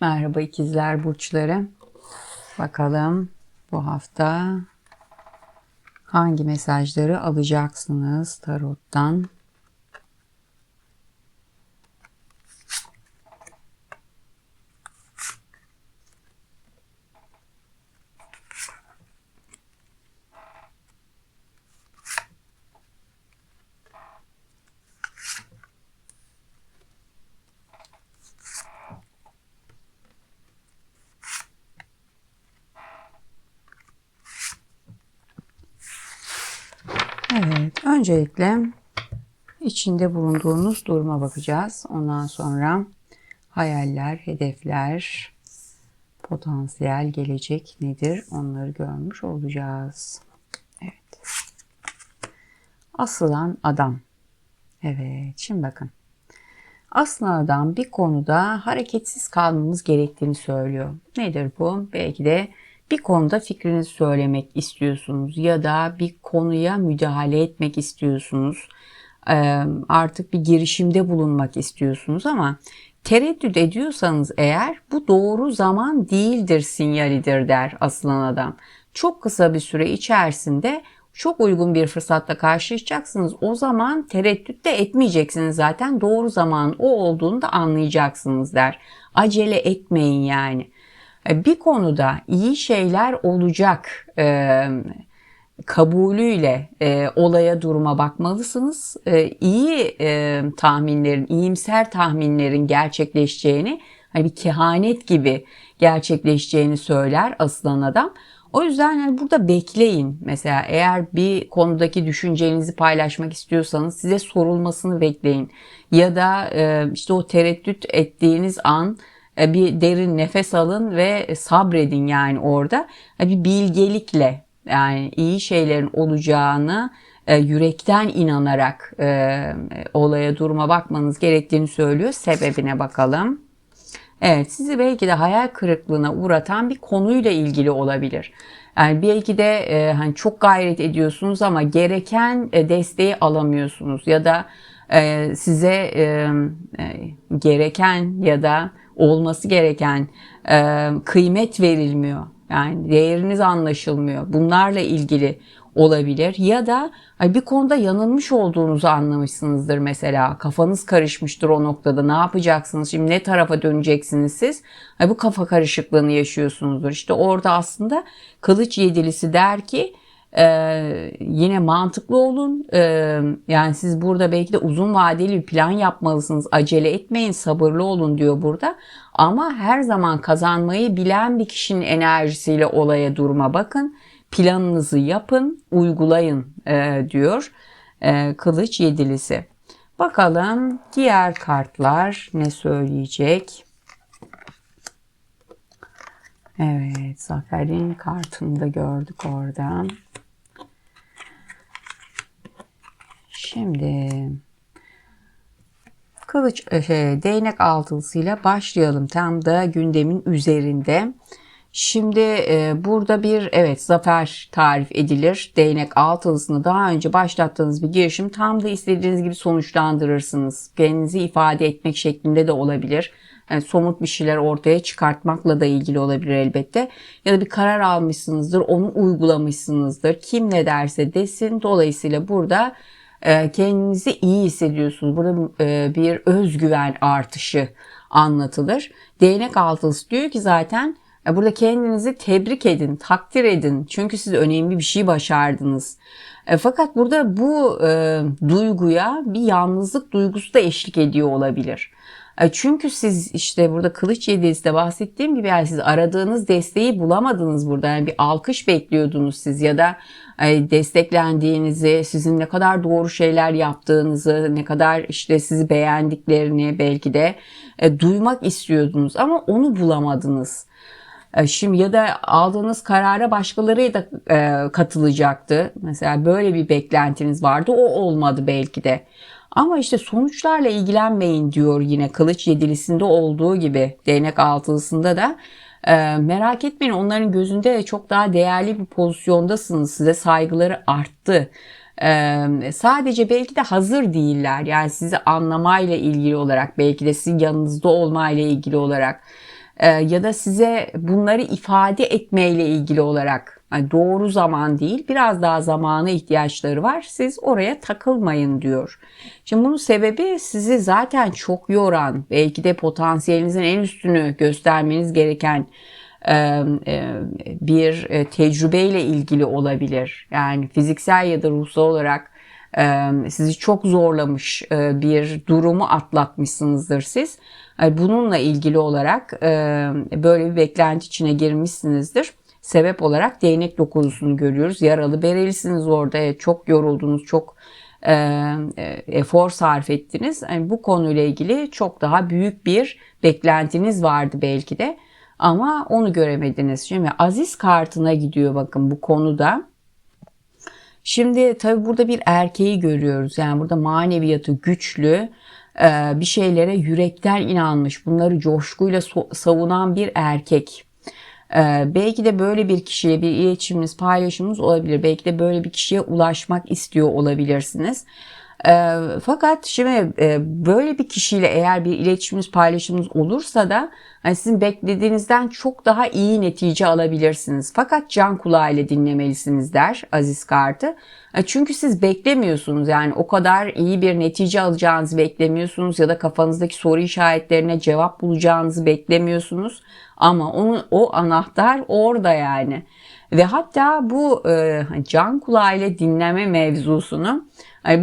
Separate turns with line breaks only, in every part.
Merhaba ikizler burçları. Bakalım bu hafta hangi mesajları alacaksınız tarottan? Evet, öncelikle içinde bulunduğunuz duruma bakacağız. Ondan sonra hayaller, hedefler, potansiyel gelecek nedir onları görmüş olacağız. Evet. Asılan adam. Evet, şimdi bakın. Aslan adam bir konuda hareketsiz kalmamız gerektiğini söylüyor. Nedir bu? Belki de bir konuda fikrinizi söylemek istiyorsunuz ya da bir konuya müdahale etmek istiyorsunuz. Artık bir girişimde bulunmak istiyorsunuz ama tereddüt ediyorsanız eğer bu doğru zaman değildir sinyalidir der aslan adam. Çok kısa bir süre içerisinde çok uygun bir fırsatla karşılaşacaksınız. O zaman tereddüt de etmeyeceksiniz zaten. Doğru zaman o olduğunu da anlayacaksınız der. Acele etmeyin yani. E, bir konuda iyi şeyler olacak e, kabulüyle e, olaya duruma bakmalısınız. E, iyi e, tahminlerin, iyimser tahminlerin gerçekleşeceğini, hani bir kehanet gibi gerçekleşeceğini söyler aslan adam. O yüzden yani burada bekleyin. Mesela eğer bir konudaki düşüncenizi paylaşmak istiyorsanız size sorulmasını bekleyin. Ya da e, işte o tereddüt ettiğiniz an bir derin nefes alın ve sabredin yani orada. E, bir bilgelikle yani iyi şeylerin olacağını e, yürekten inanarak olaya duruma bakmanız gerektiğini söylüyor. Sebebine bakalım. Evet sizi belki de hayal kırıklığına uğratan bir konuyla ilgili olabilir. Yani belki de e, hani çok gayret ediyorsunuz ama gereken e, desteği alamıyorsunuz ya da e, size e, e, gereken ya da olması gereken e, kıymet verilmiyor. Yani değeriniz anlaşılmıyor. Bunlarla ilgili olabilir ya da bir konuda yanılmış olduğunuzu anlamışsınızdır mesela. Kafanız karışmıştır o noktada. Ne yapacaksınız? Şimdi ne tarafa döneceksiniz siz? Bu kafa karışıklığını yaşıyorsunuzdur. İşte orada aslında kılıç yedilisi der ki ee, yine mantıklı olun. Ee, yani siz burada belki de uzun vadeli bir plan yapmalısınız. Acele etmeyin, sabırlı olun diyor burada. Ama her zaman kazanmayı bilen bir kişinin enerjisiyle olaya duruma bakın. Planınızı yapın, uygulayın e, diyor e, Kılıç Yedilisi. Bakalım diğer kartlar ne söyleyecek? Evet, Zafer'in kartını da gördük oradan. Şimdi kılıç e, şey, değnek altılısıyla başlayalım. Tam da gündemin üzerinde. Şimdi e, burada bir evet zafer tarif edilir. Değnek altılısını daha önce başlattığınız bir girişim tam da istediğiniz gibi sonuçlandırırsınız. Kendinizi ifade etmek şeklinde de olabilir. Yani somut bir şeyler ortaya çıkartmakla da ilgili olabilir elbette. Ya da bir karar almışsınızdır, onu uygulamışsınızdır. Kim ne derse desin. Dolayısıyla burada kendinizi iyi hissediyorsunuz. Burada e, bir özgüven artışı anlatılır. Değnek altılısı diyor ki zaten e, burada kendinizi tebrik edin, takdir edin. Çünkü siz önemli bir şey başardınız. Fakat burada bu e, duyguya bir yalnızlık duygusu da eşlik ediyor olabilir. Çünkü siz işte burada kılıç yedinizde bahsettiğim gibi yani siz aradığınız desteği bulamadınız burada. Yani bir alkış bekliyordunuz siz ya da desteklendiğinizi, sizin ne kadar doğru şeyler yaptığınızı, ne kadar işte sizi beğendiklerini belki de e, duymak istiyordunuz ama onu bulamadınız. E, şimdi ya da aldığınız karara başkaları da e, katılacaktı. Mesela böyle bir beklentiniz vardı. O olmadı belki de. Ama işte sonuçlarla ilgilenmeyin diyor yine kılıç yedilisinde olduğu gibi değnek altılısında da e, merak etmeyin onların gözünde de çok daha değerli bir pozisyondasınız. Size saygıları arttı. Ee, sadece belki de hazır değiller. Yani sizi anlamayla ilgili olarak belki de sizin yanınızda olmayla ilgili olarak ya da size bunları ifade etmeyle ilgili olarak yani doğru zaman değil biraz daha zamana ihtiyaçları var. Siz oraya takılmayın diyor. Şimdi bunun sebebi sizi zaten çok yoran belki de potansiyelinizin en üstünü göstermeniz gereken bir tecrübeyle ilgili olabilir. Yani fiziksel ya da ruhsal olarak sizi çok zorlamış bir durumu atlatmışsınızdır siz. Bununla ilgili olarak böyle bir beklenti içine girmişsinizdir. Sebep olarak değnek dokuzusunu görüyoruz. Yaralı berelisiniz orada. Çok yoruldunuz, çok efor sarf ettiniz. Yani bu konuyla ilgili çok daha büyük bir beklentiniz vardı belki de. Ama onu göremediniz. Şimdi Aziz kartına gidiyor bakın bu konuda. Şimdi tabi burada bir erkeği görüyoruz. Yani burada maneviyatı güçlü, e, bir şeylere yürekten inanmış, bunları coşkuyla savunan bir erkek. E, belki de böyle bir kişiye bir iletişiminiz, paylaşımınız olabilir. Belki de böyle bir kişiye ulaşmak istiyor olabilirsiniz. E, fakat şimdi e, böyle bir kişiyle eğer bir iletişiminiz paylaşımınız olursa da hani sizin beklediğinizden çok daha iyi netice alabilirsiniz. Fakat can kulağıyla dinlemelisiniz der Aziz Kartı. E, çünkü siz beklemiyorsunuz yani o kadar iyi bir netice alacağınızı beklemiyorsunuz ya da kafanızdaki soru işaretlerine cevap bulacağınızı beklemiyorsunuz. Ama onu, o anahtar orada yani. Ve hatta bu e, can kulağıyla dinleme mevzusunu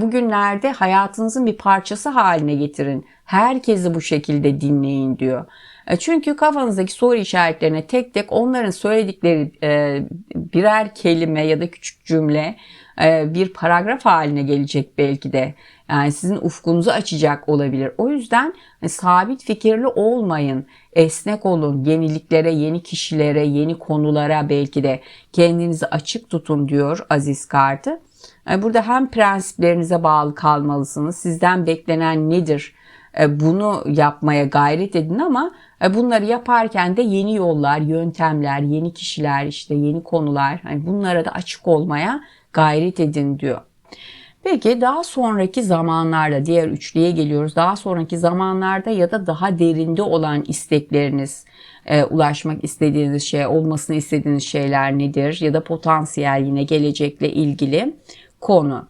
bugünlerde hayatınızın bir parçası haline getirin. Herkesi bu şekilde dinleyin diyor. E, çünkü kafanızdaki soru işaretlerine tek tek onların söyledikleri e, birer kelime ya da küçük cümle e, bir paragraf haline gelecek belki de. Yani sizin ufkunuzu açacak olabilir. O yüzden sabit fikirli olmayın. Esnek olun. Yeniliklere, yeni kişilere, yeni konulara belki de kendinizi açık tutun diyor Aziz Kartı. E, burada hem prensiplerinize bağlı kalmalısınız. Sizden beklenen nedir? E, bunu yapmaya gayret edin ama e, bunları yaparken de yeni yollar, yöntemler, yeni kişiler, işte yeni konular, hani bunlara da açık olmaya gayret edin diyor. Peki daha sonraki zamanlarda diğer üçlüye geliyoruz. Daha sonraki zamanlarda ya da daha derinde olan istekleriniz, e, ulaşmak istediğiniz şey, olmasını istediğiniz şeyler nedir? Ya da potansiyel yine gelecekle ilgili konu.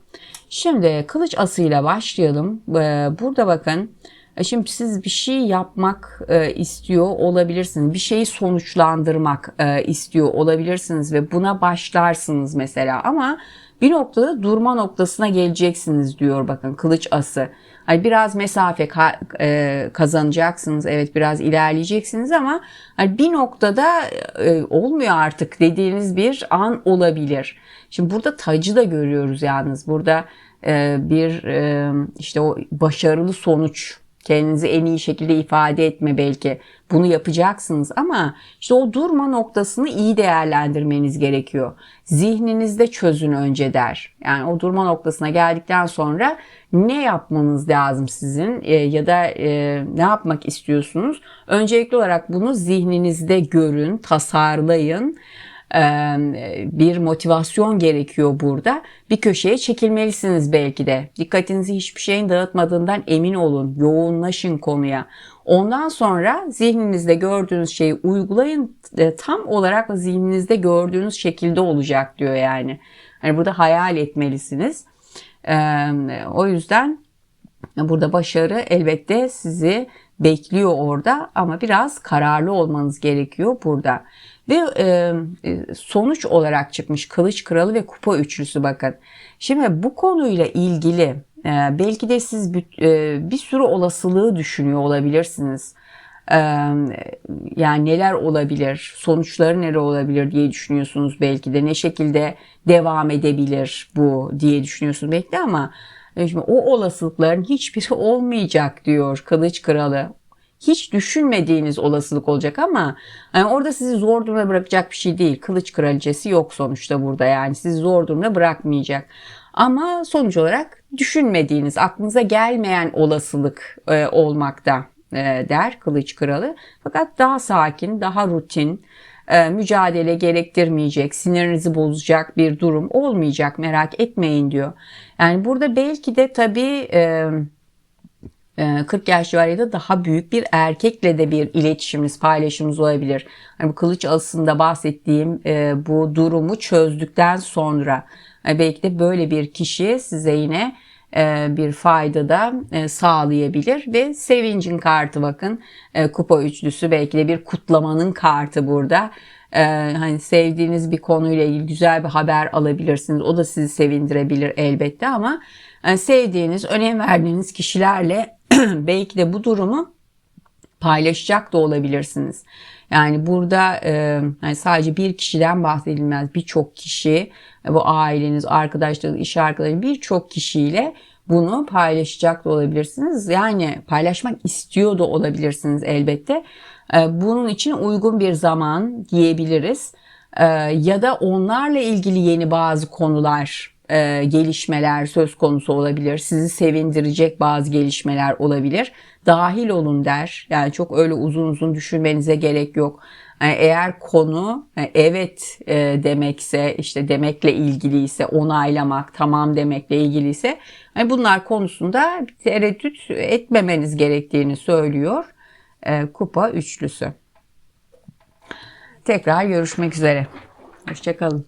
Şimdi kılıç asıyla başlayalım. Ee, burada bakın e, Şimdi siz bir şey yapmak e, istiyor olabilirsiniz. Bir şeyi sonuçlandırmak e, istiyor olabilirsiniz ve buna başlarsınız mesela ama bir noktada durma noktasına geleceksiniz diyor bakın kılıç ası. Hani biraz mesafe kazanacaksınız. Evet biraz ilerleyeceksiniz ama hani bir noktada olmuyor artık dediğiniz bir an olabilir. Şimdi burada tacı da görüyoruz yalnız. Burada e, bir e, işte o başarılı sonuç kendinizi en iyi şekilde ifade etme belki bunu yapacaksınız ama işte o durma noktasını iyi değerlendirmeniz gerekiyor. Zihninizde çözün önce der. Yani o durma noktasına geldikten sonra ne yapmanız lazım sizin e, ya da e, ne yapmak istiyorsunuz? Öncelikli olarak bunu zihninizde görün, tasarlayın bir motivasyon gerekiyor burada. Bir köşeye çekilmelisiniz belki de. Dikkatinizi hiçbir şeyin dağıtmadığından emin olun. Yoğunlaşın konuya. Ondan sonra zihninizde gördüğünüz şeyi uygulayın. E, tam olarak zihninizde gördüğünüz şekilde olacak diyor yani. Hani burada hayal etmelisiniz. O yüzden burada başarı elbette sizi bekliyor orada ama biraz kararlı olmanız gerekiyor burada. Ve e, e, sonuç olarak çıkmış Kılıç Kralı ve Kupa Üçlüsü bakın. Şimdi bu konuyla ilgili e, belki de siz bir, e, bir sürü olasılığı düşünüyor olabilirsiniz. E, yani neler olabilir, sonuçları neler olabilir diye düşünüyorsunuz belki de. Ne şekilde devam edebilir bu diye düşünüyorsunuz belki de ama Şimdi o olasılıkların hiçbiri olmayacak diyor Kılıç Kralı hiç düşünmediğiniz olasılık olacak ama yani orada sizi zor durumda bırakacak bir şey değil. Kılıç kraliçesi yok sonuçta burada yani sizi zor durumda bırakmayacak. Ama sonuç olarak düşünmediğiniz, aklınıza gelmeyen olasılık e, olmakta e, der Kılıç Kralı. Fakat daha sakin, daha rutin, mücadele gerektirmeyecek, sinirinizi bozacak bir durum olmayacak merak etmeyin diyor. Yani burada belki de tabii... E, e, 40 yaş civarında daha büyük bir erkekle de bir iletişiminiz, paylaşımınız olabilir. Hani bu kılıç asında bahsettiğim e, bu durumu çözdükten sonra e, belki de böyle bir kişi size yine e, bir fayda da e, sağlayabilir ve sevincin kartı bakın E, kupa üçlüsü belki de bir kutlamanın kartı burada. E, hani sevdiğiniz bir konuyla ilgili güzel bir haber alabilirsiniz. O da sizi sevindirebilir elbette ama e, sevdiğiniz, önem verdiğiniz kişilerle belki de bu durumu paylaşacak da olabilirsiniz. Yani burada e, yani sadece bir kişiden bahsedilmez. Birçok kişi, bu aileniz, arkadaşlarınız, iş arkadaşlarınız birçok kişiyle bunu paylaşacak da olabilirsiniz. Yani paylaşmak istiyor da olabilirsiniz elbette. E, bunun için uygun bir zaman diyebiliriz. E, ya da onlarla ilgili yeni bazı konular e, gelişmeler söz konusu olabilir. Sizi sevindirecek bazı gelişmeler olabilir. Dahil olun der. Yani çok öyle uzun uzun düşünmenize gerek yok. Yani eğer konu e, evet e, demekse işte demekle ilgiliyse onaylamak tamam demekle ilgiliyse bunlar konusunda tereddüt etmemeniz gerektiğini söylüyor e, kupa üçlüsü. Tekrar görüşmek üzere. Hoşçakalın.